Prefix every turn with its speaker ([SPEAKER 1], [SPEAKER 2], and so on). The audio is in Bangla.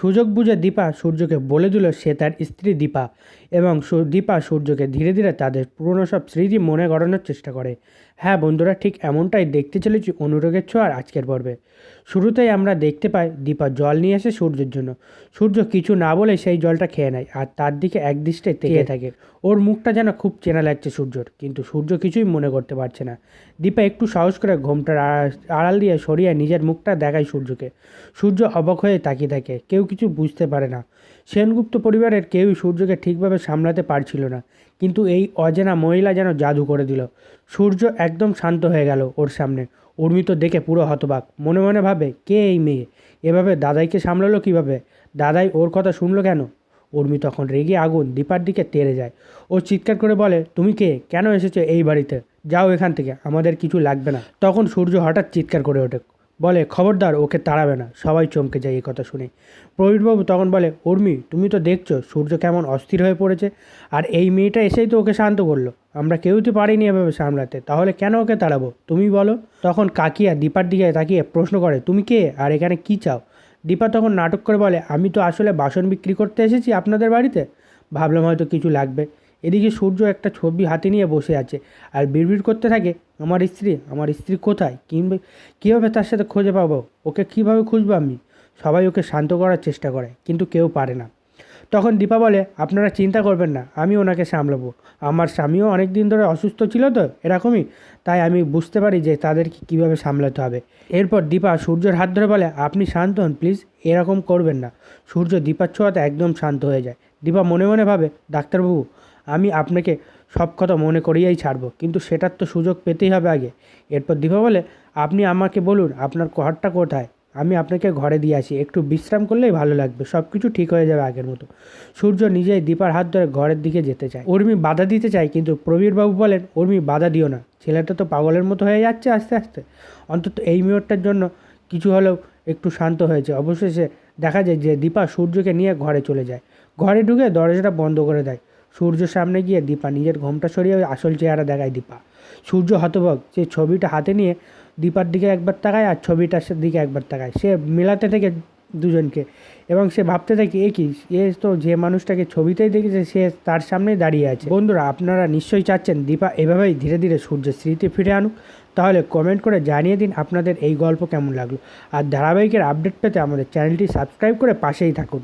[SPEAKER 1] সুযোগ বুঝে দীপা সূর্যকে বলে দিল সে তার স্ত্রী দীপা এবং দীপা সূর্যকে ধীরে ধীরে তাদের পুরনো সব স্মৃতি মনে গড়ানোর চেষ্টা করে। হ্যাঁ বন্ধুরা ঠিক এমনটাই দেখতে চলেছি অনুরাগের ছোঁয়ার আজকের পর্বে। শুরুতেই আমরা দেখতে পাই দীপা জল নিয়ে আসে সূর্যের জন্য। সূর্য কিছু না বলে সেই জলটা খেয়ে নেয় আর তার দিকে একদৃষ্টে তেকে থাকে। ওর মুখটা যেন খুব চেনা লাগছে সূর্যর কিন্তু সূর্য কিছুই মনে করতে পারছে না। দীপা একটু সাহস করে ঘোমটার আড়াল দিয়ে সরিয়ে নিজের মুখটা দেখায় সূর্যকে। সূর্য অবাক হয়ে তাকিয়ে থাকে কেউ কিছু বুঝতে পারে না। সেনগুপ্ত পরিবারের কেউই সূর্যকে ঠিকভাবে সামলাতে পারছিল না কিন্তু এই অজানা মহিলা যেন জাদু করে দিল। সূর্য একদম শান্ত হয়ে গেল ওর সামনে। উর্মি তো দেখে পুরো হতবাক। মনে মনে ভাবে, কে এই মেয়ে? এভাবে দাদাইকে সামলালো কীভাবে? দাদাই ওর কথা শুনলো কেন? উর্মি তখন রেগে আগুন দীপার দিকে তেড়ে যায়। ও চিৎকার করে বলে, তুমি কে? কেন এসেছ এই বাড়িতে? যাও এখান থেকে, আমাদের কিছু লাগবে না। তখন সূর্য হঠাৎ চিৎকার করে ওঠে। বলে, খবরদার, ওকে তাড়াবে না। সবাই চমকে যায় এই কথা শুনে। প্রবীরবাবু তখন বলে, উর্মি, তুমি তো দেখছ, সূর্য কেমন অস্থির হয়ে পড়েছে, আর এই মেয়েটা এসেই তো ওকে শান্ত করল। আমরা কেউ তো পারিনি এভাবে সামলাতে, তাহলে কেন ওকে তাড়াবো? তুমি বলো। তখন কাকিয়া দীপার দিকে তাকিয়ে প্রশ্ন করে, তুমি কে? আর এখানে কি চাও? দীপা তখন নাটক করে বলে, আমি তো আসলে বাসন বিক্রি করতে এসেছি আপনাদের বাড়িতে। ভাবলাম হয়তো কিছু লাগবে। এদিকে সূর্য একটা ছবি হাতে নিয়ে বসে আছে আর বিড়বিড় করতে থাকে, আমার স্ত্রী আমার স্ত্রী কোথায়? কিংবা কীভাবে তার সাথে খুঁজে পাবো? ওকে কীভাবে খুঁজবো আমি? সবাই ওকে শান্ত করার চেষ্টা করে, কিন্তু কেউ পারে না। তখন দীপা বলে, আপনারা চিন্তা করবেন না, আমি ওনাকে সামলাবো। আমার স্বামীও অনেক দিন ধরে অসুস্থ ছিল তো, এরকমই, তাই আমি বুঝতে পারি যে তাদেরকে কীভাবে সামলাতে হবে। এরপর দীপা সূর্যের হাত ধরে বলে, আপনি শান্ত হন, প্লিজ, এরকম করবেন না। সূর্য দীপার ছোঁয়াতে একদম শান্ত হয়ে যায়। দীপা মনে মনে ভাবে, ডাক্তারবাবু আমি আপনাকে সব কথা মনে করিয়েই ছাড়বো। কিন্তু সেটার তো সুযোগ পেতেই হবে আগে। এরপর দীপা বলে, আপনি আমাকে বলুন, আপনার ঘরটা কোথায়? আমি আপনাকে ঘরে দিয়ে আসি। একটু বিশ্রাম করলেই ভালো লাগবে। সব কিছু ঠিক হয়ে যাবে আগের মতো। সূর্য নিজেই দীপার হাত ধরে ঘরের দিকে যেতে চায়। উর্মি বাধা দিতে চায়, কিন্তু প্রবীরবাবু বলেন, উর্মি বাধা দিও না। ছেলেটা তো পাগলের মতো হয়ে যাচ্ছে আস্তে আস্তে। অন্তত এই মেয়রটার জন্য কিছু হলেও একটু শান্ত হয়েছে। অবশেষে দেখা যায় যে দীপা সূর্যকে নিয়ে ঘরে চলে যায়। ঘরে ঢুকে দরজাটা বন্ধ করে দেয়। সূর্যের সামনে গিয়ে দীপা নিজের ঘোমটা সরিয়ে আসল চেহারা দেখায় দীপা। সূর্য হতভগ, সে ছবিটা হাতে নিয়ে দীপার দিকে একবার তাকায় আর ছবিটার দিকে একবার তাকায়। সে মেলাতে থেকে দুজনকে এবং সে ভাবতে থাকে, এ কি? এ তো যে মানুষটাকে ছবিতেই দেখেছে, সে তার সামনেই দাঁড়িয়ে আছে। বন্ধুরা, আপনারা নিশ্চয়ই চাচ্ছেন দীপা এভাবেই ধীরে ধীরে সূর্যের স্মৃতি ফিরে আনুক। তাহলে কমেন্ট করে জানিয়ে দিন আপনাদের এই গল্প কেমন লাগল। আর ধারাবাহিকের আপডেট পেতে আমাদের চ্যানেলটি সাবস্ক্রাইব করে পাশেই থাকুন।